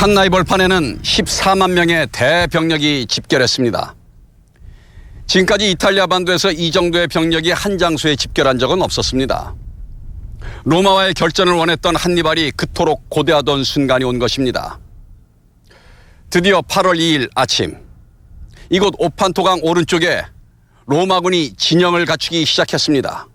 칸나이 벌판에는 14만 명의 대병력이 집결했습니다. 지금까지 이탈리아 반도에서 이 정도의 병력이 한 장소에 집결한 적은 없었습니다. 로마와의 결전을 원했던 한니발이 그토록 고대하던 순간이 온 것입니다. 드디어 8월 2일 아침 이곳 오판토강 오른쪽에 로마군이 진영을 갖추기 시작했습니다.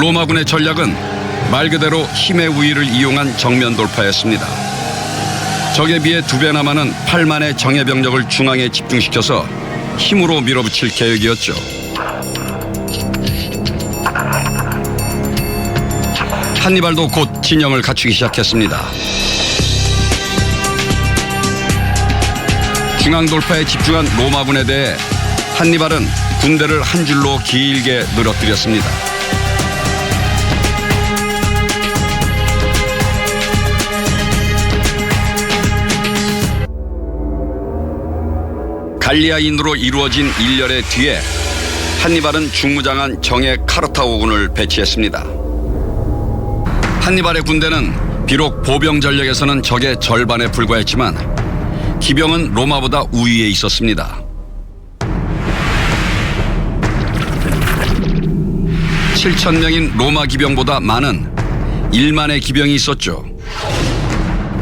로마군의 전략은 말 그대로 힘의 우위를 이용한 정면 돌파였습니다. 적에 비해 두 배나 많은 8만의 정예 병력을 중앙에 집중시켜서 힘으로 밀어붙일 계획이었죠. 한니발도 곧 진영을 갖추기 시작했습니다. 중앙 돌파에 집중한 로마군에 대해 한니발은 군대를 한 줄로 길게 늘어뜨렸습니다. 갈리아인으로 이루어진 일렬의 뒤에 한니발은 중무장한 정예 카르타고군을 배치했습니다. 한니발의 군대는 비록 보병 전력에서는 적의 절반에 불과했지만 기병은 로마보다 우위에 있었습니다. 7천 명인 로마 기병보다 많은 1만의 기병이 있었죠.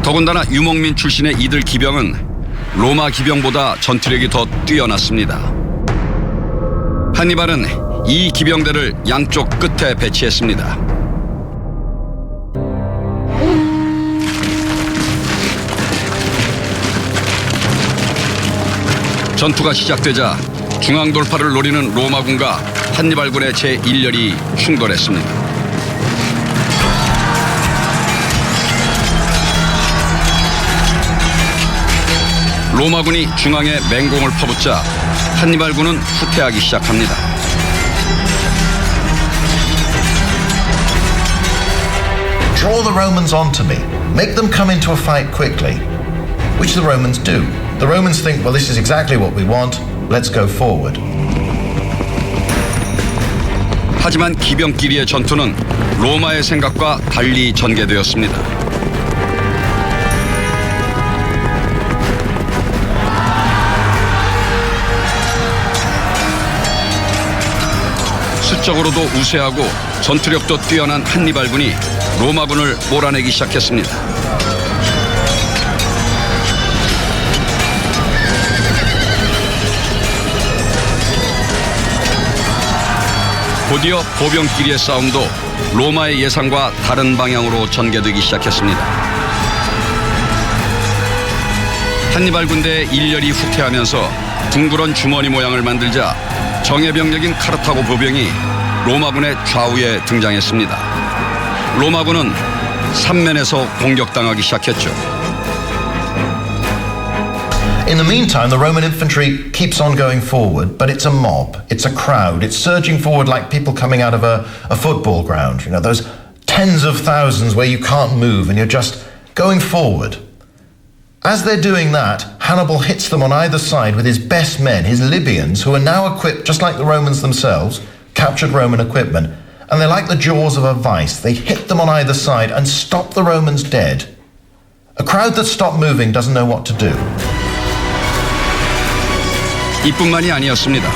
더군다나 유목민 출신의 이들 기병은 로마 기병보다 전투력이 더 뛰어났습니다. 한니발은 이 기병대를 양쪽 끝에 배치했습니다. 전투가 시작되자 중앙 돌파를 노리는 로마군과 한니발군의 제1열이 충돌했습니다. 로마군이 중앙에 맹공을 퍼붓자 한니발군은 후퇴하기 시작합니다. Draw the Romans onto me. Make them come into a fight quickly. Which the Romans do. The Romans think, well, this is exactly what we want. Let's go forward. 하지만 기병끼리의 전투는 로마의 생각과 달리 전개되었습니다. 수적으로도 우세하고 전투력도 뛰어난 한니발군이 로마군을 몰아내기 시작했습니다. 곧이어 보병끼리의 싸움도 로마의 예상과 다른 방향으로 전개되기 시작했습니다. 한니발 군대의 일렬이 후퇴하면서 둥그런 주머니 모양을 만들자 정예 병력인 카르타고 보병이 로마군의 좌우에 등장했습니다. 로마군은 삼면에서 공격당하기 시작했죠. In the meantime, the Roman infantry keeps on going forward, but it's a mob, it's a crowd, it's surging forward like people coming out of a, a football ground. You know, those tens of thousands where you can't move and you're just going forward. As they're doing that, Hannibal hits them on either side with his best men, his Libyans, who are now equipped just like the Romans themselves, captured Roman equipment. And they're like the jaws of a vice. They hit them on either side and stop the Romans dead. A crowd that stopped moving doesn't know what to do. 이뿐만이 아니었습니다.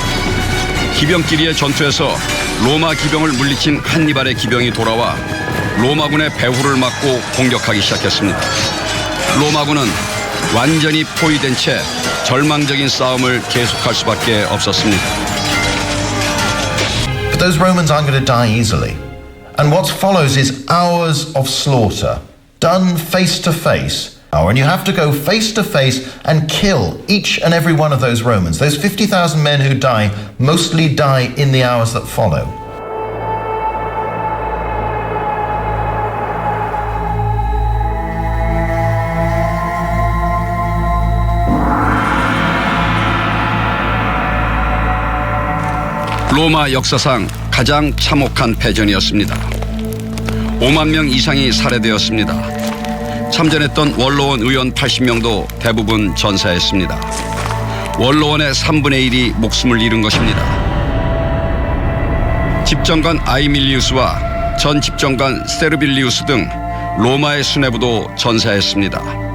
기병끼리의 전투에서 로마 기병을 물리친 한니발의 기병이 돌아와 로마군의 배후를 막고 공격하기 시작했습니다. 로마군은 완전히 포위된 채 절망적인 싸움을 계속할 수밖에 없었습니다. Those Romans aren't going to die easily. And what follows is hours of slaughter, done face to face. And you have to go face to face and kill each and every one of those Romans. Those 50,000 men who die mostly die in the hours that follow. 로마 역사상 가장 참혹한 패전이었습니다. 5만 명 이상이 살해되었습니다. 참전했던 원로원 의원 80명도 대부분 전사했습니다. 원로원의 3분의 1이 목숨을 잃은 것입니다. 집정관 아이밀리우스와 전 집정관 세르빌리우스 등 로마의 수뇌부도 전사했습니다.